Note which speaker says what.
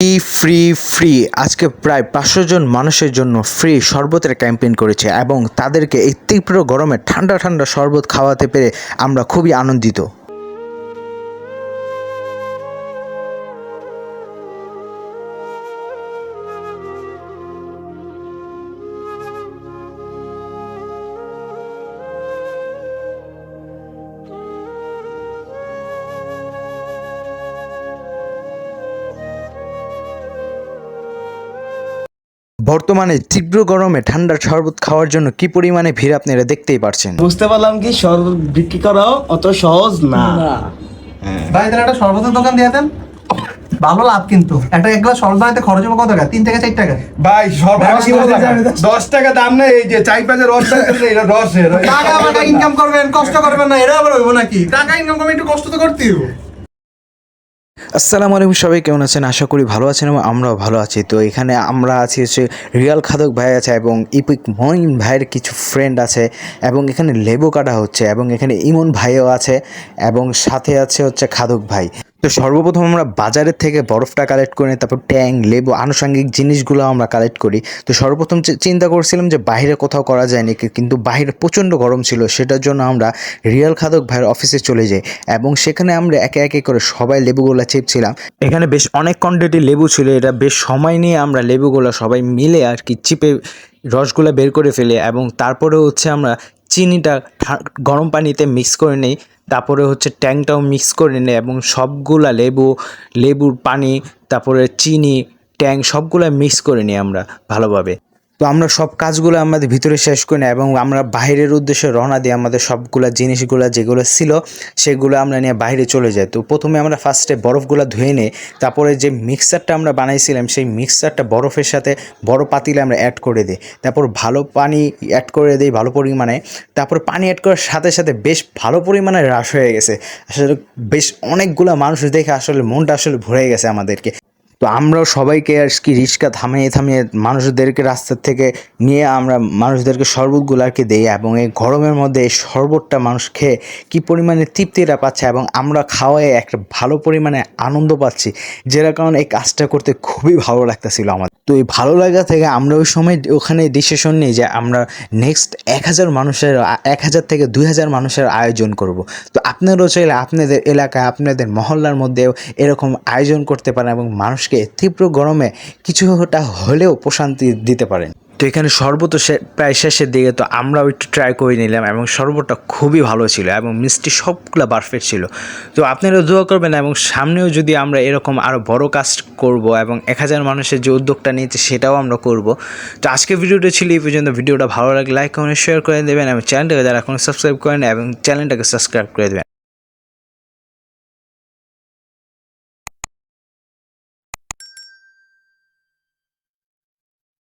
Speaker 1: Free free free আজকে প্রায় পাঁচশো জন মানুষের জন্য ফ্রি শরবতের ক্যাম্পেইন করেছে এবং তাদেরকে এই তীব্র গরমে ঠান্ডা ঠান্ডা শরবত খাওয়াতে পেরে আমরা খুবই আনন্দিত। বর্তমানে তীব্র গরমে ঠান্ডা শরবত খাওয়ার জন্য কি পরিমাণে ভিড় আপনারা দেখতেই পারছেন?
Speaker 2: বুঝতে পারলাম কি শরবত বিক্রি করাও অত সহজ না।
Speaker 3: ভাই তাহলে একটা শরবতের দোকান দিয়ে দেন। ভালো লাভ কিন্তু। একটা এক গ্লাস শরবত বানাতে খরচ হবে কত টাকা? তিন থেকে চার টাকা?
Speaker 4: ভাই। দশ টাকা দাম না এই যে চাই পাঁচের রস এটা
Speaker 3: টাকা ইনকাম করবেন কষ্ট করবেন না এটা আবার হইব নাকি? টাকা ইনকাম করবেন একটু কষ্ট তো করতেই হবে।
Speaker 1: আসসালামু আলাইকুম সবাই, কেমন আছেন? আশা করি ভালো আছেন এবং আমরাও ভালো আছি। তো এখানে আমরা আছি হচ্ছে রিয়াল খাদক ভাই আছে এবং ইপিক মহিন ভাইয়ের কিছু ফ্রেন্ড আছে এবং এখানে লেবু কাটা হচ্ছে এবং এখানে ইমন ভাইও আছে এবং সাথে আছে হচ্ছে খাদক ভাই। তো সর্বপ্রথম আমরা বাজারের থেকে বরফটা কালেক্ট করে তারপর ট্যাং, লেবু, আনুষঙ্গিক জিনিসগুলো আমরা কালেক্ট করি। তো সর্বপ্রথম চিন্তা করছিলাম যে বাইরে কোথাও করা যায় নাকি কিন্তু বাইরে প্রচণ্ড গরম ছিল, সেটার জন্য আমরা রিয়াল খাদক ভাইয়ের অফিসে চলে যাই এবং সেখানে আমরা একে একে করে সবাই লেবুগুলো চিপছিলাম। এখানে বেশ অনেক কোয়ান্টিটি লেবু ছিল, এটা বেশ সময় নিয়ে আমরা লেবুগুলো সবাই মিলে আর কি চিপে রসগুলো বের করে ফেলি এবং তারপরে হচ্ছে আমরা চিনিটা গরম পানিতে মিক্স করে নেই, তারপরে হচ্ছে ট্যাংটাও মিক্স করে নেই এবং সবগুলা লেবু, লেবুর পানি, তারপরে চিনি, ট্যাং সবগুলা মিক্স করে নিই আমরা ভালোভাবে। তো আমরা সব কাজগুলো আমাদের ভিতরে শেষ করি না এবং আমরা বাইরের উদ্দেশ্যে রওনা দিয়ে আমাদের সবগুলা জিনিসগুলো যেগুলো ছিল, সেগুলো আমরা নিয়ে বাইরে চলে যাই। তো প্রথমে আমরা ফার্স্টে বরফগুলো ধুয়ে নিই, তারপরে যে মিক্সারটা আমরা বানাইছিলাম, সেই মিক্সারটা বরফের সাথে বড় পাতিলে আমরা অ্যাড করে দিই। তারপর ভালো পানি অ্যাড করে দিই ভালো পরিমাণে। তারপর পানি অ্যাড করার সাথে সাথে বেশ ভালো পরিমাণে হ্রাস হয়ে গেছে। আসলে বেশ অনেকগুলো মানুষ দেখে আসলে মনটা আসলে ভরে গেছে আমাদেরকে। তো আমরাও সবাইকে আর কি রিক্সা থামিয়ে থামিয়ে মানুষদেরকে রাস্তা থেকে নিয়ে আমরা মানুষদেরকে শরবতগুলো আর কি দিই এবং এই গরমের মধ্যে এই শরবতটা মানুষ খেয়ে কী পরিমাণে তৃপ্তিটা পাচ্ছে এবং আমরা খাওয়ায় একটা ভালো পরিমাণে আনন্দ পাচ্ছি, যেটার কারণে এই কাজটা করতে খুবই ভালো লাগতেছিল আমাদের। তো এই ভালো লাগা থেকে আমরা ওই সময় ওখানে ডিসিশন নিই যে আমরা নেক্সট এক হাজার মানুষের, এক হাজার থেকে দুই হাজার মানুষের আয়োজন করব। তো আপনারাও চাইলে আপনাদের এলাকায়, আপনাদের মহল্লার মধ্যেও এরকম আয়োজন করতে পারেন এবং মানুষকে তীব্র গরমে কিছুটা হলেও প্রশান্তি দিতে পারেন। তো এখানে শরবত প্রায় শেষের দিকে, তো আমরাও একটু ট্রাই করে নিলাম এবং শরবতটা খুবই ভালো ছিল এবং মিষ্টি সবগুলো পারফেক্ট ছিল। তো আপনারা দোয়া করবেন এবং সামনেও যদি আমরা এরকম আরও বড় কাজ করব এবং এক হাজার মানুষের যে উদ্যোগটা নিয়েছে সেটাও আমরা করব। তো আজকে ভিডিওটা ছিল এই পর্যন্ত। ভিডিওটা ভালো লাগলে লাইক কমেন্ট শেয়ার করে দেবেন এবং চ্যানেলটাকে যারা এখন সাবস্ক্রাইব করেন এবং চ্যানেলটাকে সাবস্ক্রাইব করে দেবেন।